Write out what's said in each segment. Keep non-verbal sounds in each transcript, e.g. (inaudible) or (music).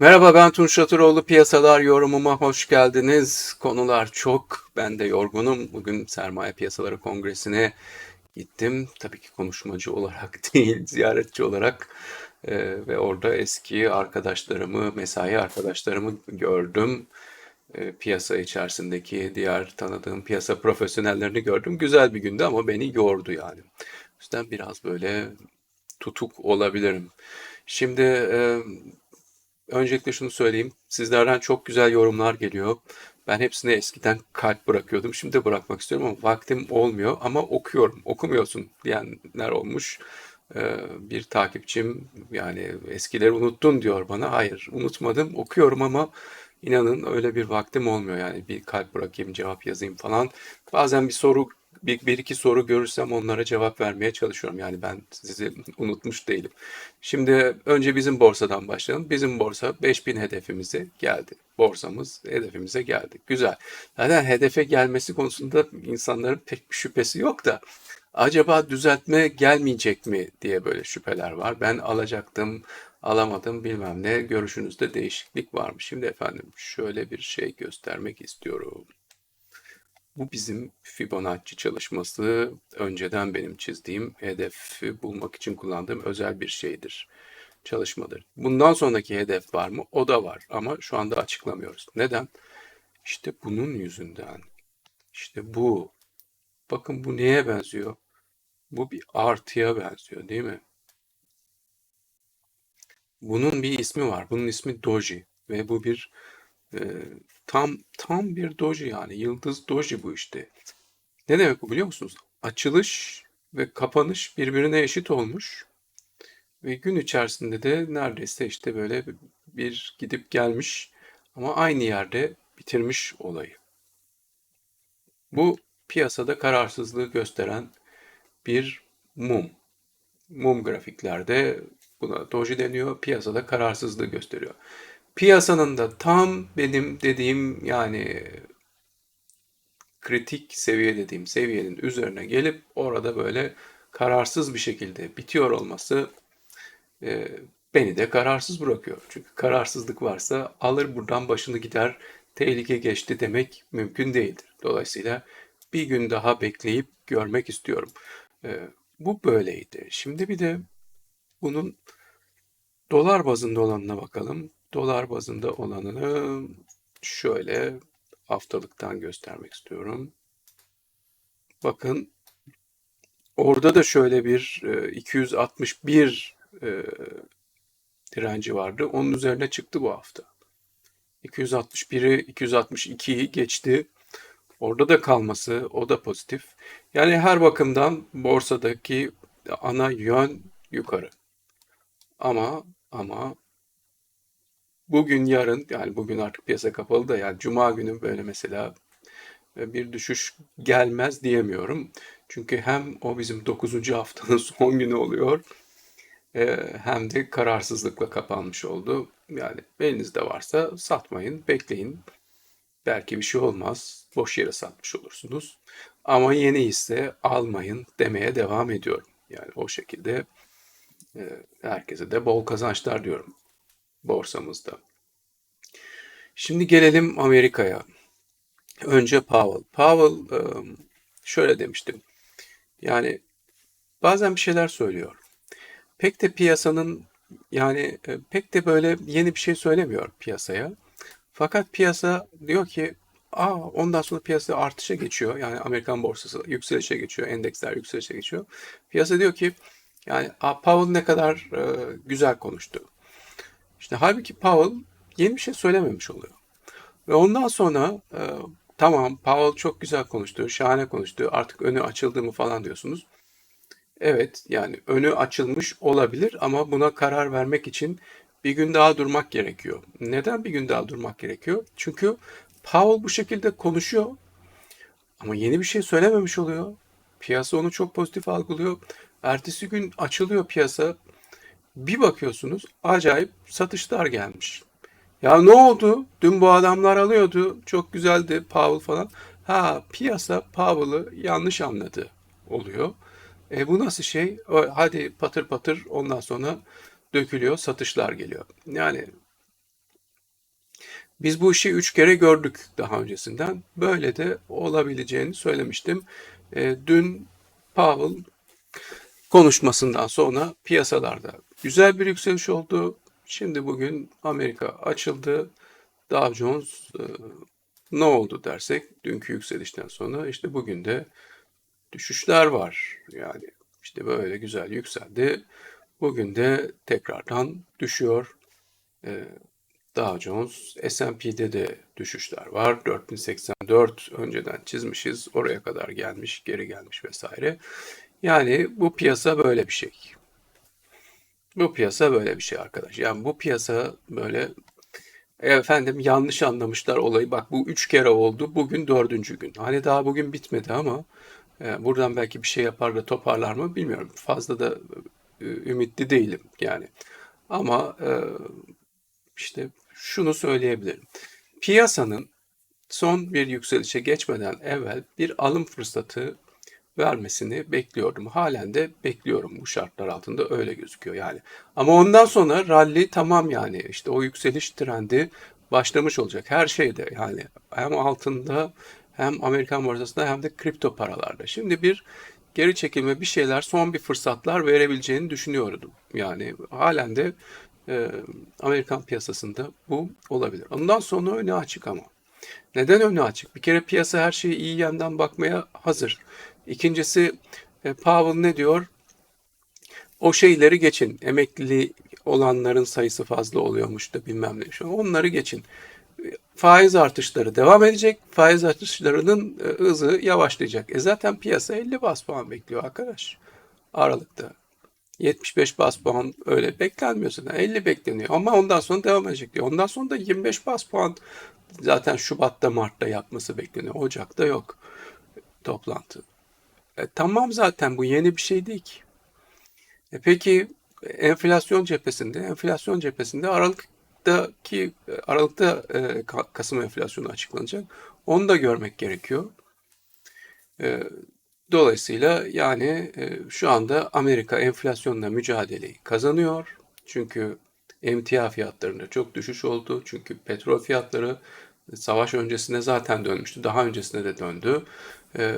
Merhaba ben Tunç Şatıroğlu. Piyasalar yorumuma hoş geldiniz. Konular çok. Ben de yorgunum. Bugün Sermaye Piyasaları Kongresi'ne gittim. Tabii ki konuşmacı olarak (laughs) değil, ziyaretçi olarak. Ee, ve orada eski arkadaşlarımı, mesai arkadaşlarımı gördüm. Ee, piyasa içerisindeki diğer tanıdığım piyasa profesyonellerini gördüm. Güzel bir gündü ama beni yordu yani. O yüzden biraz böyle tutuk olabilirim. Şimdi e, Öncelikle şunu söyleyeyim. Sizlerden çok güzel yorumlar geliyor. Ben hepsine eskiden kalp bırakıyordum. Şimdi de bırakmak istiyorum ama vaktim olmuyor. Ama okuyorum. Okumuyorsun diyenler olmuş. Ee, bir takipçim yani eskileri unuttun diyor bana. Hayır unutmadım. Okuyorum ama inanın öyle bir vaktim olmuyor. Yani bir kalp bırakayım, cevap yazayım falan. Bazen bir soru bir, bir iki soru görürsem onlara cevap vermeye çalışıyorum. Yani ben sizi unutmuş değilim. Şimdi önce bizim borsadan başlayalım. Bizim borsa 5000 hedefimize geldi. Borsamız hedefimize geldi. Güzel. Zaten hedefe gelmesi konusunda insanların pek bir şüphesi yok da acaba düzeltme gelmeyecek mi diye böyle şüpheler var. Ben alacaktım, alamadım bilmem ne. Görüşünüzde değişiklik var mı? Şimdi efendim şöyle bir şey göstermek istiyorum. Bu bizim Fibonacci çalışması. Önceden benim çizdiğim hedefi bulmak için kullandığım özel bir şeydir. Çalışmadır. Bundan sonraki hedef var mı? O da var ama şu anda açıklamıyoruz. Neden? İşte bunun yüzünden. İşte bu. Bakın bu neye benziyor? Bu bir artıya benziyor değil mi? Bunun bir ismi var. Bunun ismi doji ve bu bir e, tam tam bir doji yani yıldız doji bu işte. Ne demek bu biliyor musunuz? Açılış ve kapanış birbirine eşit olmuş ve gün içerisinde de neredeyse işte böyle bir gidip gelmiş ama aynı yerde bitirmiş olayı. Bu piyasada kararsızlığı gösteren bir mum. Mum grafiklerde buna doji deniyor. Piyasada kararsızlığı gösteriyor. Piyasanın da tam benim dediğim yani kritik seviye dediğim seviyenin üzerine gelip orada böyle kararsız bir şekilde bitiyor olması e, beni de kararsız bırakıyor. Çünkü kararsızlık varsa alır buradan başını gider tehlike geçti demek mümkün değildir. Dolayısıyla bir gün daha bekleyip görmek istiyorum. E, bu böyleydi. Şimdi bir de bunun dolar bazında olanına bakalım. Dolar bazında olanını şöyle haftalıktan göstermek istiyorum. Bakın orada da şöyle bir 261 e, e, direnci vardı. Onun üzerine çıktı bu hafta. 261'i 262'yi geçti. Orada da kalması o da pozitif. Yani her bakımdan borsadaki ana yön yukarı. Ama ama bugün yarın yani bugün artık piyasa kapalı da yani cuma günü böyle mesela e, bir düşüş gelmez diyemiyorum. Çünkü hem o bizim 9. haftanın (laughs) son günü oluyor e, hem de kararsızlıkla kapanmış oldu. Yani elinizde varsa satmayın, bekleyin. Belki bir şey olmaz, boş yere satmış olursunuz. Ama yeni ise almayın demeye devam ediyorum. Yani o şekilde e, herkese de bol kazançlar diyorum borsamızda. Şimdi gelelim Amerika'ya. Önce Powell. Powell şöyle demiştim. Yani bazen bir şeyler söylüyor. Pek de piyasanın yani pek de böyle yeni bir şey söylemiyor piyasaya. Fakat piyasa diyor ki Aa, ondan sonra piyasa artışa geçiyor. Yani Amerikan borsası yükselişe geçiyor. Endeksler yükselişe geçiyor. Piyasa diyor ki yani Powell ne kadar e, güzel konuştu. İşte halbuki Powell yeni bir şey söylememiş oluyor. Ve ondan sonra e, tamam Powell çok güzel konuştu, şahane konuştu, artık önü açıldı mı falan diyorsunuz. Evet yani önü açılmış olabilir ama buna karar vermek için bir gün daha durmak gerekiyor. Neden bir gün daha durmak gerekiyor? Çünkü Powell bu şekilde konuşuyor ama yeni bir şey söylememiş oluyor. Piyasa onu çok pozitif algılıyor. Ertesi gün açılıyor piyasa. Bir bakıyorsunuz acayip satışlar gelmiş. Ya ne oldu? Dün bu adamlar alıyordu. Çok güzeldi Powell falan. Ha piyasa Powell'ı yanlış anladı oluyor. E bu nasıl şey? Hadi patır patır ondan sonra dökülüyor, satışlar geliyor. Yani Biz bu işi üç kere gördük daha öncesinden. Böyle de olabileceğini söylemiştim. E, dün Powell konuşmasından sonra piyasalarda güzel bir yükseliş oldu. Şimdi bugün Amerika açıldı. Dow Jones e, ne oldu dersek dünkü yükselişten sonra işte bugün de düşüşler var. Yani işte böyle güzel yükseldi. Bugün de tekrardan düşüyor. E, Dow Jones, S&P'de de düşüşler var. 4084 önceden çizmişiz. Oraya kadar gelmiş, geri gelmiş vesaire. Yani bu piyasa böyle bir şey. Bu piyasa böyle bir şey arkadaş. Yani bu piyasa böyle "E efendim yanlış anlamışlar olayı. Bak bu üç kere oldu. Bugün dördüncü gün. Hani daha bugün bitmedi ama e, buradan belki bir şey yapar da toparlar mı bilmiyorum. Fazla da e, ümitli değilim yani. Ama e, işte şunu söyleyebilirim. Piyasanın son bir yükselişe geçmeden evvel bir alım fırsatı vermesini bekliyordum. Halen de bekliyorum bu şartlar altında öyle gözüküyor yani. Ama ondan sonra rally tamam yani işte o yükseliş trendi başlamış olacak. Her şeyde yani hem altında hem Amerikan borsasında hem de kripto paralarda. Şimdi bir geri çekilme bir şeyler son bir fırsatlar verebileceğini düşünüyordum. Yani halen de e, Amerikan piyasasında bu olabilir. Ondan sonra öne açık ama. Neden önü açık? Bir kere piyasa her şeyi iyi yandan bakmaya hazır. İkincisi e, Powell ne diyor? O şeyleri geçin. Emekli olanların sayısı fazla oluyormuş da bilmem ne. Onları geçin. Faiz artışları devam edecek. Faiz artışlarının e, hızı yavaşlayacak. E zaten piyasa 50 bas puan bekliyor arkadaş. Aralıkta. 75 bas puan öyle beklenmiyor zaten. 50 bekleniyor ama ondan sonra devam edecek diyor. Ondan sonra da 25 bas puan zaten Şubat'ta Mart'ta yapması bekleniyor. Ocak'ta yok toplantı. E, tamam zaten bu yeni bir şey değil ki. E, peki enflasyon cephesinde, enflasyon cephesinde Aralık'taki Aralık'ta e, Kasım enflasyonu açıklanacak. Onu da görmek gerekiyor. E, dolayısıyla yani e, şu anda Amerika enflasyonla mücadeleyi kazanıyor. Çünkü emtia fiyatlarında çok düşüş oldu. Çünkü petrol fiyatları savaş öncesinde zaten dönmüştü. Daha öncesinde de döndü. E,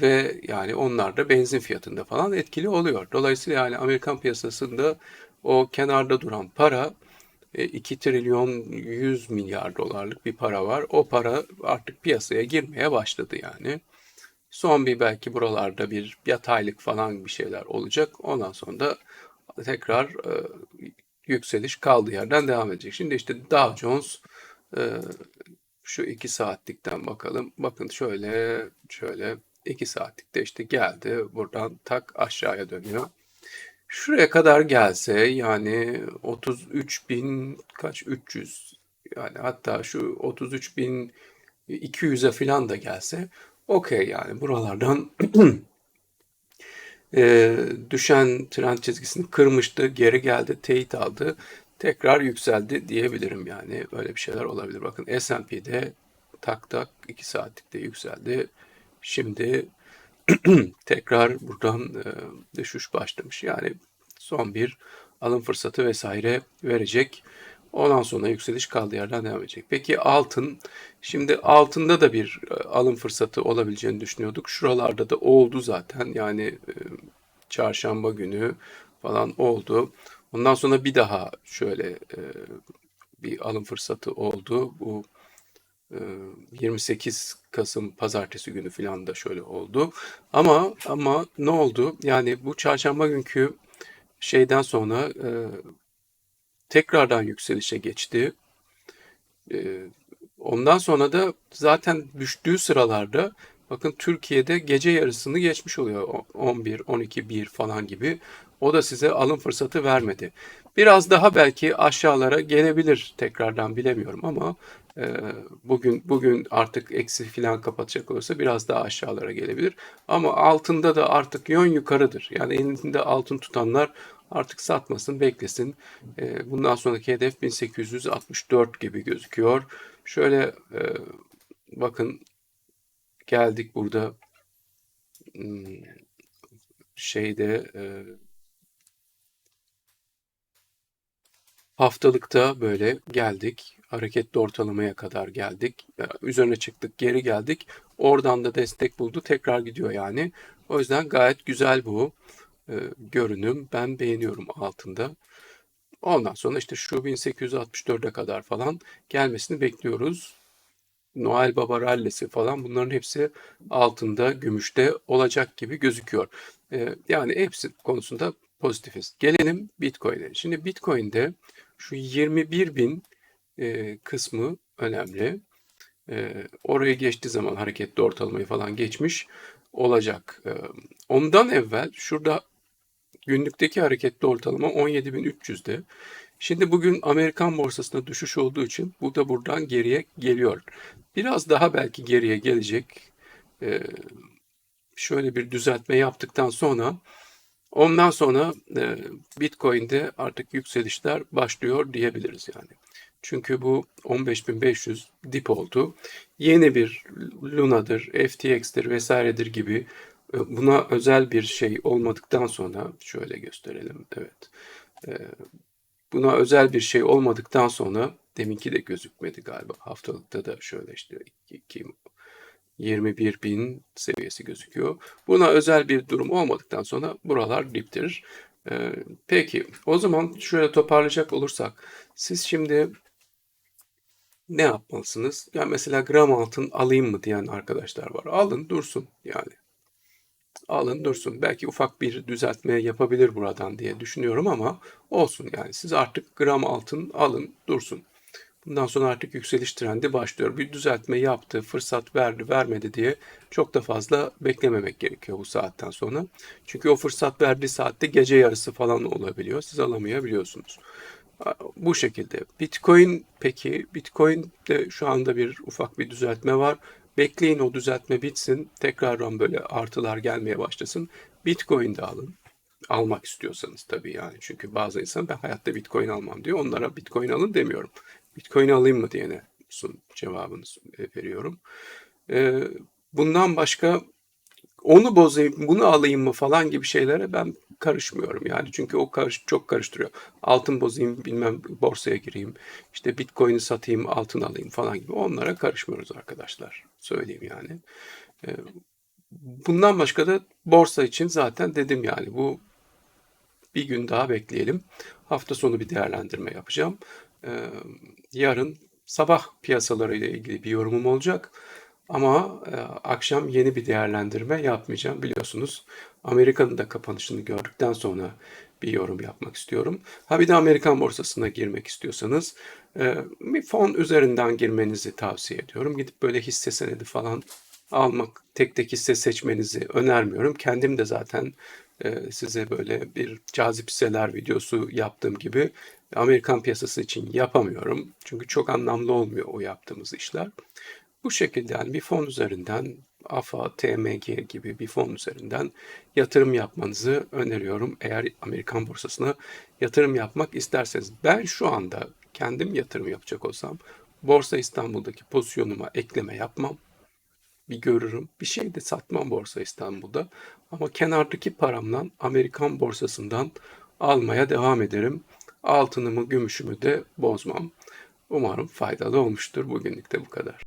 ve yani onlar da benzin fiyatında falan etkili oluyor. Dolayısıyla yani Amerikan piyasasında o kenarda duran para 2 e, trilyon 100 milyar dolarlık bir para var. O para artık piyasaya girmeye başladı yani. Son bir belki buralarda bir yataylık falan bir şeyler olacak. Ondan sonra da tekrar e, yükseliş kaldığı yerden devam edecek. Şimdi işte Dow Jones e, şu iki saatlikten bakalım. Bakın şöyle şöyle 2 saatlikte işte geldi. Buradan tak aşağıya dönüyor. Şuraya kadar gelse yani 33 bin kaç 300 yani hatta şu 33 bin 200'e falan da gelse okey yani buralardan (clears throat) e, düşen trend çizgisini kırmıştı, geri geldi, teyit aldı, tekrar yükseldi diyebilirim yani. Öyle bir şeyler olabilir. Bakın S&P'de tak tak 2 saatlikte yükseldi. Şimdi (clears throat) tekrar buradan e, düşüş başlamış. Yani son bir alım fırsatı vesaire verecek. Ondan sonra yükseliş kaldığı yerden devam edecek. Peki altın, şimdi altında da bir e, alım fırsatı olabileceğini düşünüyorduk. Şuralarda da oldu zaten. Yani e, çarşamba günü falan oldu. Ondan sonra bir daha şöyle e, bir alım fırsatı oldu. Bu 28 ee, Kasım pazartesi günü filan da şöyle oldu. Ama ama ne oldu? Yani bu çarşamba günkü şeyden sonra e, tekrardan yükselişe geçti. E, ondan sonra da zaten düştüğü sıralarda bakın Türkiye'de gece yarısını geçmiş oluyor. 11, 12, 1 falan gibi. O da size alım fırsatı vermedi. Biraz daha belki aşağılara gelebilir tekrardan bilemiyorum ama bugün bugün artık eksi filan kapatacak olursa biraz daha aşağılara gelebilir. Ama altında da artık yön yukarıdır. Yani elinde altın tutanlar artık satmasın, beklesin. E, bundan sonraki hedef 1864 gibi gözüküyor. Şöyle e, bakın geldik burada hmm, şeyde Haftalıkta böyle geldik. hareketli ortalamaya kadar geldik. Ya, Üzerine çıktık, geri geldik. Oradan da destek buldu. Tekrar gidiyor yani. O yüzden gayet güzel bu e, görünüm. Ben beğeniyorum altında. Ondan sonra işte şu 1864'e kadar falan gelmesini bekliyoruz. Noel Baba rallisi falan bunların hepsi altında, gümüşte olacak gibi gözüküyor. Ee, yani hepsi konusunda pozitifiz. Gelelim Bitcoin'e. Şimdi Bitcoin'de şu 21 bin e, kısmı önemli. E, orayı geçtiği zaman hareketli ortalamayı falan geçmiş olacak. E, ondan evvel şurada günlükteki hareketli ortalama 17.300'de. Şimdi bugün Amerikan borsasında düşüş olduğu için bu da buradan geriye geliyor. Biraz daha belki geriye gelecek. Ee, şöyle bir düzeltme yaptıktan sonra ondan sonra e, Bitcoin'de artık yükselişler başlıyor diyebiliriz yani. Çünkü bu 15.500 dip oldu. Yeni bir Luna'dır, FTX'tir vesairedir gibi e, buna özel bir şey olmadıktan sonra şöyle gösterelim. Evet. E, buna özel bir şey olmadıktan sonra deminki de gözükmedi galiba. Haftalıkta da şöyle işte 2, 21 bin seviyesi gözüküyor. Buna özel bir durum olmadıktan sonra buralar diptir. Ee, peki o zaman şöyle toparlayacak olursak siz şimdi ne yapmalısınız? Ya mesela gram altın alayım mı diyen arkadaşlar var. Alın dursun yani. Alın dursun. Belki ufak bir düzeltme yapabilir buradan diye düşünüyorum ama olsun yani. Siz artık gram altın alın dursun. Bundan sonra artık yükseliş trendi başlıyor. Bir düzeltme yaptı, fırsat verdi, vermedi diye çok da fazla beklememek gerekiyor bu saatten sonra. Çünkü o fırsat verdiği saatte gece yarısı falan olabiliyor. Siz alamayabiliyorsunuz. Bu şekilde. Bitcoin peki, Bitcoin'de şu anda bir ufak bir düzeltme var. Bekleyin o düzeltme bitsin. Tekrardan böyle artılar gelmeye başlasın. Bitcoin de alın. Almak istiyorsanız tabii yani. Çünkü bazı insan ben hayatta Bitcoin almam diyor. Onlara Bitcoin alın demiyorum. Bitcoin alayım mı diyene sun cevabını veriyorum. Ee, bundan başka onu bozayım, bunu alayım mı falan gibi şeylere ben karışmıyorum yani. Çünkü o karış, çok karıştırıyor. Altın bozayım, bilmem borsaya gireyim, işte bitcoin'i satayım, altın alayım falan gibi. Onlara karışmıyoruz arkadaşlar. Söyleyeyim yani. Ee, bundan başka da borsa için zaten dedim yani bu bir gün daha bekleyelim. Hafta sonu bir değerlendirme yapacağım. Yarın sabah piyasaları ile ilgili bir yorumum olacak. Ama e, akşam yeni bir değerlendirme yapmayacağım biliyorsunuz. Amerika'nın da kapanışını gördükten sonra bir yorum yapmak istiyorum. Ha bir de Amerikan borsasına girmek istiyorsanız e, bir fon üzerinden girmenizi tavsiye ediyorum. Gidip böyle hisse senedi falan almak, tek tek hisse seçmenizi önermiyorum. Kendim de zaten e, size böyle bir cazip hisseler videosu yaptığım gibi Amerikan piyasası için yapamıyorum. Çünkü çok anlamlı olmuyor o yaptığımız işler. Bu şekilde yani bir fon üzerinden AFA, TMG gibi bir fon üzerinden yatırım yapmanızı öneriyorum. Eğer Amerikan borsasına yatırım yapmak isterseniz. Ben şu anda kendim yatırım yapacak olsam Borsa İstanbul'daki pozisyonuma ekleme yapmam. Bir görürüm. Bir şey de satmam Borsa İstanbul'da. Ama kenardaki paramla Amerikan borsasından almaya devam ederim. Altınımı, gümüşümü de bozmam. Umarım faydalı olmuştur. Bugünlük de bu kadar.